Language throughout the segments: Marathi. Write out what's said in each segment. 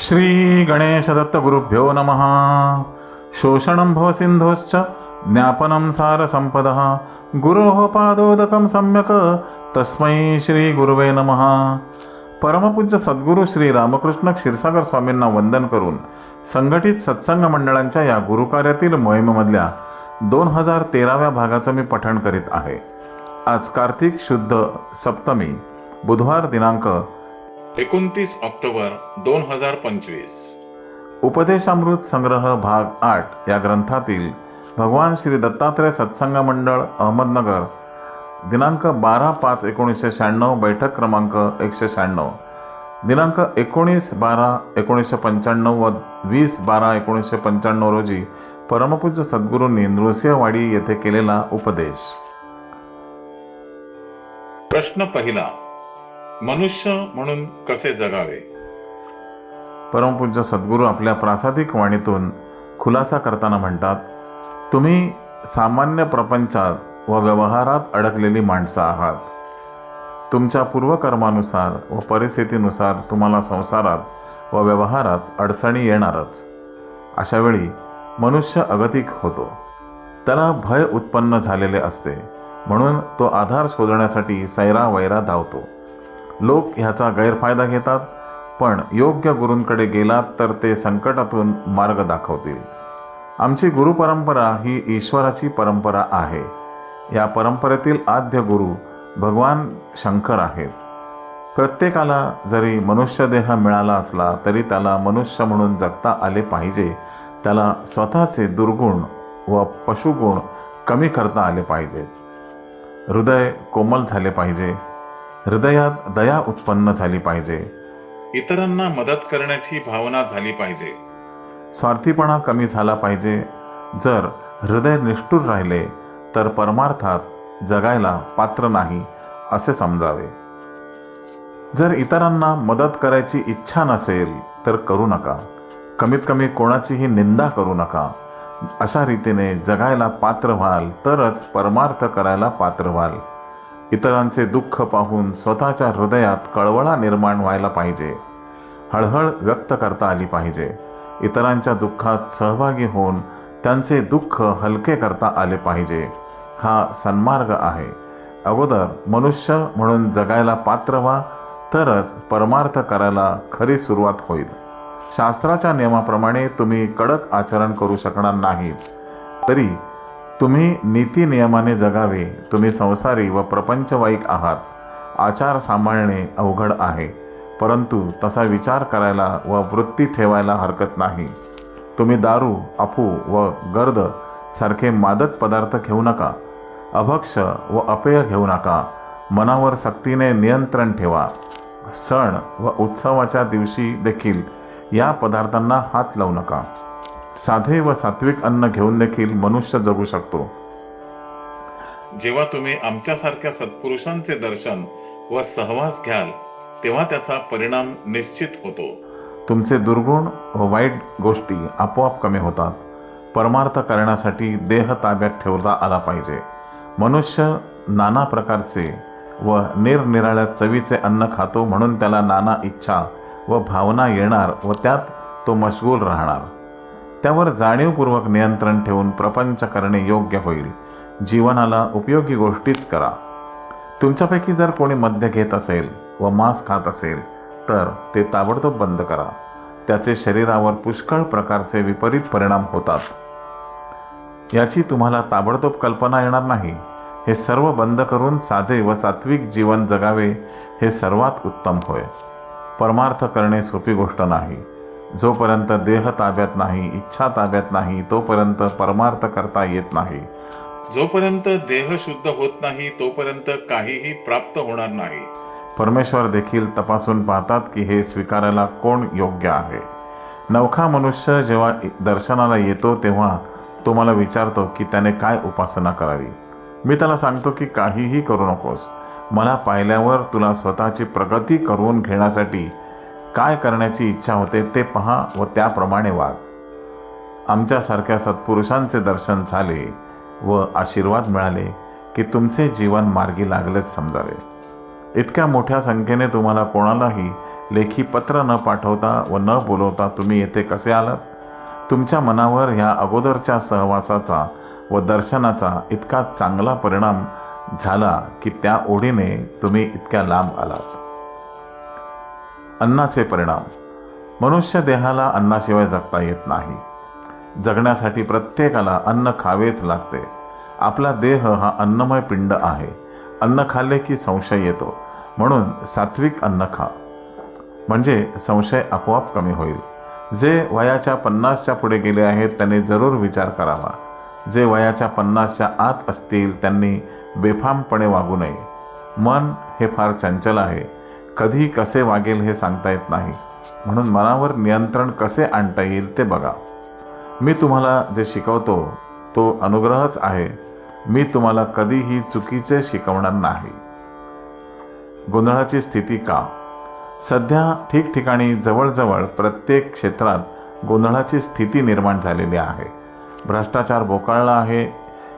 श्री गणेशदत्तगुरुभ्यो नमः। शोषणं भवसिन्धोश्च ज्ञापनं सारसम्पदः। गुरोः पादोदकं सम्यक् तस्मै श्रीगुरुवे नमः। परमपूज्य सद्गुरू श्री रामकृष्ण क्षीरसागर स्वामींना वंदन करून संघटित सत्संग मंडळांच्या या गुरुकार्यातील मोहिमेमधल्या दोन हजार तेराव्या भागाचं मी पठण करीत आहे. आज कार्तिक शुद्ध सप्तमी बुधवार दिनांक एकोणतीस ऑक्टोबर दोन हजार पंचवीस. उपदेशामृत संग्रह भाग आठ या ग्रंथातील भगवान श्री दत्तात्रय सत्संग मंडळ अहमदनगर दिनांक बारा पाच एकोणीसशे शहाण्णव बैठक क्रमांक एकशे शहाण्णव. दिनांक एकोणीस बारा एकोणीसशे पंच्याण्णव व वीस बारा एकोणीसशे पंच्याण्णव रोजी परमपूज्य सद्गुरूंनी नृसिंहवाडी येथे केलेला उपदेश. प्रश्न पहिला मनुष्य म्हणून कसे जगावे? परमपूज्य सद्गुरू आपल्या प्रासादिक वाणीतून खुलासा करताना म्हणतात तुम्ही सामान्य प्रपंचात व व्यवहारात अडकलेली माणसं आहात. तुमच्या पूर्वकर्मानुसार व परिस्थितीनुसार तुम्हाला संसारात व व्यवहारात अडचणी येणारच. अशावेळी मनुष्य अगतिक होतो. त्याला भय उत्पन्न झालेले असते. म्हणून तो आधार शोधण्यासाठी सैरा वैरा धावतो. लोक ह्याचा गैरफायदा घेतात पण योग्य गुरूंकडे गेलात तर ते संकटातून मार्ग दाखवतील. आमची गुरुपरंपरा ही ईश्वराची परंपरा आहे. या परंपरेतील आद्य गुरु भगवान शंकर आहेत. प्रत्येकाला जरी मनुष्यदेह मिळाला असला तरी त्याला मनुष्य म्हणून जगता आले पाहिजे. त्याला स्वतःचे दुर्गुण व पशुगुण कमी करता आले पाहिजेत. हृदय कोमल झाले पाहिजे. हृदयात दया उत्पन्न झाली पाहिजे. इतरांना मदत करण्याची भावना झाली पाहिजे. स्वार्थीपणा कमी झाला पाहिजे. जर हृदय निष्ठुर राहिले तर परमार्थात जगायला पात्र नाही असे समजावे. जर इतरांना मदत करायची इच्छा नसेल तर करू नका. कमीत कमी कोणाचीही निंदा करू नका. अशा रीतीने जगायला पात्र व्हाल तरच परमार्थ करायला पात्र व्हाल. इतरांचे दुःख पाहून स्वतःच्या हृदयात कळवळा निर्माण व्हायला पाहिजे. हळहळ व्यक्त करता आली पाहिजे. इतरांच्या दुःखात सहभागी होऊन त्यांचे दुःख हलके करता आले पाहिजे. हा सन्मार्ग आहे. अगोदर मनुष्य म्हणून जगायला पात्र व्हा तरच परमार्थ करायला खरी सुरुवात होईल. शास्त्राच्या नियमाप्रमाणे तुम्ही कडक आचरण करू शकणार नाहीत तरी तुम्ही नीती नियमाने जगावे तुम्ही संसारी व प्रपंचवाईक आहात. आचार सांभाळणे अवघड आहे परंतु तसा विचार करायला व वृत्ती ठेवायला हरकत नाही. तुम्ही दारू अफू व गर्द सारखे मादक पदार्थ घेऊ नका. अभक्ष व अपेय घेऊ नका. मनावर सक्तीने नियंत्रण ठेवा. सण व उत्सवाच्या दिवशी देखील या पदार्थांना हात लावू नका. साधे व सात्विक अन्न घेऊन देखील मनुष्य जगू शकतो. जेव्हा तुम्ही आमच्यासारख्या सत्पुरुषांचे दर्शन व सहवास घ्याल तेव्हा त्याचा परिणाम निश्चित होतो. तुमचे दुर्गुण व वाईट गोष्टी आपोआप कमी होतात. परमार्थ करण्यासाठी देह ताब्यात ठेवता आला पाहिजे. मनुष्य नाना प्रकारचे व निरनिराळ्या चवीचे अन्न खातो म्हणून त्याला नाना इच्छा व भावना येणार व त्यात तो मशगूल राहणार. त्यावर जाणीवपूर्वक नियंत्रण ठेवून प्रपंच करणे योग्य होईल. जीवनाला उपयोगी गोष्टीच करा. तुमच्यापैकी जर कोणी मद्य घेत असेल व मांस खात असेल तर ते ताबडतोब बंद करा. त्याचे शरीरावर पुष्कळ प्रकारचे विपरीत परिणाम होतात. याची तुम्हाला ताबडतोब कल्पना येणार नाही. हे सर्व बंद करून साधे व सात्विक जीवन जगावे हे सर्वात उत्तम होय. परमार्थ करणे सोपी गोष्ट नाही. जोपर्यंत देह ताब्यात नाही इच्छा ताब्यात नाही तोपर्यंत परमार्थ करता येत नाही. जोपर्यंत देह शुद्ध होत नाही तोपर्यंत काहीही प्राप्त होणार नाही. परमेश्वर देखील तपासून पाहतात की हे स्वीकारायला कोण योग्य आहे. नवखा मनुष्य जेव्हा दर्शनाला येतो तेव्हा तो मला विचारतो की त्याने काय उपासना करावी. मी त्याला सांगतो की काहीही करू नकोस. मला पाहिल्यावर तुला स्वतःची प्रगती करून घेण्यासाठी काय करण्याची इच्छा होते ते पहा व त्याप्रमाणे वाग. आमच्यासारख्या सत्पुरुषांचे दर्शन झाले व आशीर्वाद मिळाले की तुमचे जीवन मार्गी लागलेच समजावे. इतक्या मोठ्या संख्येने तुम्हाला कोणालाही लेखी पत्र न पाठवता व न बोलवता तुम्ही येथे कसे आलात? तुमच्या मनावर ह्या अगोदरच्या सहवासाचा व दर्शनाचा इतका चांगला परिणाम झाला की त्या ओढीने तुम्ही इतक्या लांब आलात. अन्नाचे परिणाम. मनुष्य देहाला अन्नाशिवाय जगता येत नाही. जगण्यासाठी प्रत्येकाला अन्न खावेच लागते. आपला देह हा अन्नमय पिंड आहे. अन्न खाल्ले की संशय येतो. म्हणून सात्विक अन्न खा. म्हणजे संशय आपोआप कमी होईल. जे वयाच्या पन्नासच्या पुढे गेले आहेत त्यांनी जरूर विचार करावा. जे वयाच्या पन्नासच्या आत असतील त्यांनी बेफामपणे वागू नये. मन हे फार चंचल आहे. कधी कसे वागेल हे सांगता येत नाही. म्हणून मनावर नियंत्रण कसे आणता येईल ते बघा. मी तुम्हाला जे शिकवतो तो अनुग्रहच आहे. मी तुम्हाला कधीही चुकीचे शिकवणार नाही. गोंधळाची स्थिती का? सध्या ठिकठिकाणी जवळजवळ प्रत्येक क्षेत्रात गोंधळाची स्थिती निर्माण झालेली आहे. भ्रष्टाचार बोकाळला आहे.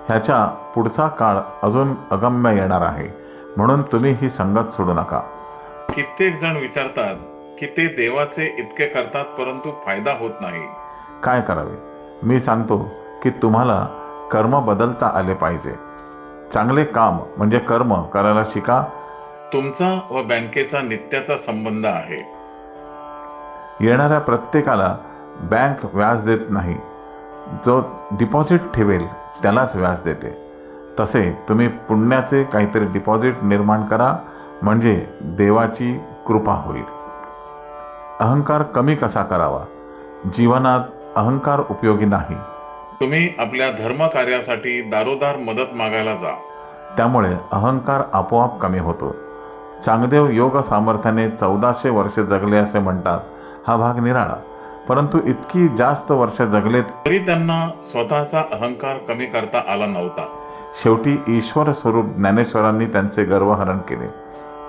ह्याच्या पुढचा काळ अजून अगम्य येणार आहे. म्हणून तुम्ही ही संगत सोडू नका. कित्येक जण विचारतात की ते देवाचे इतके करतात परंतु फायदा होत नाही. काय करावे? मी सांगतो की तुम्हाला कर्म बदलता आले पाहिजे. चांगले काम म्हणजे कर्म करायला शिका. तुमचा व बँकेचा नित्याचा संबंध आहे. येणाऱ्या प्रत्येकाला बँक व्याज देत नाही. जो डिपॉझिट ठेवेल त्यालाच व्याज देते. तसे तुम्ही पुण्याचे काहीतरी डिपॉझिट निर्माण करा. म्हणजे देवाची कृपा होईल. अहंकार कमी कसा करावा? जीवनात अहंकार उपयोगी नाही. तुम्ही आपल्या धर्म कार्यासाठी दारोदार मदत मागायला जा. त्यामुळे अहंकार आपोआप कमी होतो. चांगदेव योग सामर्थ्याने चौदाशे वर्ष जगले असे म्हणतात हा भाग निराळा. परंतु इतकी जास्त वर्ष जगले तरी त्यांना स्वतःचा अहंकार कमी करता आला नव्हता. शेवटी ईश्वर स्वरूप ज्ञानेश्वरांनी त्यांचे गर्वहरण केले.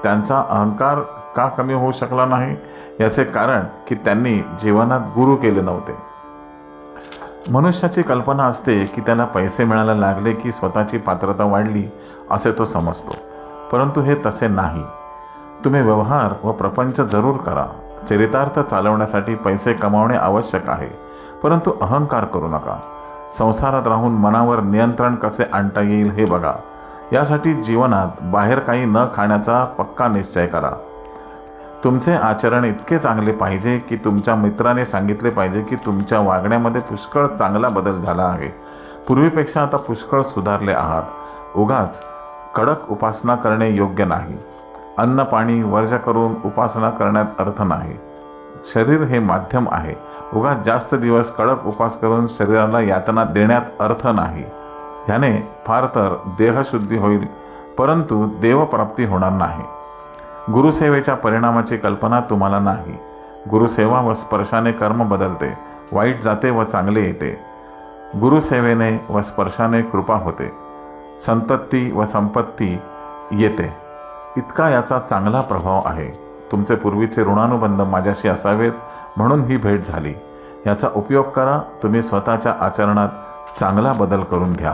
त्यांचा अहंकार का कमी होऊ शकला नाही? याचे कारण की त्यांनी जीवनात गुरु केले नव्हते. मनुष्याची कल्पना असते की त्याला पैसे मिळायला लागले की स्वतःची पात्रता वाढली असे तो समजतो. परंतु हे तसे नाही. तुम्ही व्यवहार व प्रपंच जरूर करा. चरितार्थ चालवण्यासाठी पैसे कमावणे आवश्यक आहे. परंतु अहंकार करू नका. संसारात राहून मनावर नियंत्रण कसे आणता येईल हे बघा. यासाठी जीवनात बाहेर काही न खाण्याचा पक्का निश्चय करा. तुमचे आचरण इतके चांगले पाहिजे की तुमच्या मित्राने सांगितले पाहिजे की तुमच्या वागण्यामध्ये पुष्कळ चांगला बदल झाला आहे. पूर्वीपेक्षा आता पुष्कळ सुधारले आहात. उगाच कडक उपासना करणे योग्य नाही. अन्न पाणी वर्ज करून उपासना करण्यात अर्थ नाही. शरीर हे माध्यम आहे. उगाच जास्त दिवस कडक उपास करून शरीराला यातना देण्यात अर्थ नाही. ह्याने फार तर देहशुद्धी होईल परंतु देवप्राप्ती होणार नाही. गुरुसेवेच्या परिणामाची कल्पना तुम्हाला नाही. गुरुसेवा व स्पर्शाने कर्म बदलते वाईट जाते व चांगले येते. गुरुसेवेने व स्पर्शाने कृपा होते. संतती व संपत्ती येते. इतका याचा चांगला प्रभाव आहे. तुमचे पूर्वीचे ऋणानुबंध माझ्याशी असावेत म्हणून ही भेट झाली. याचा उपयोग करा तुम्ही स्वतःच्या आचरणात चांगला बदल करून घ्या.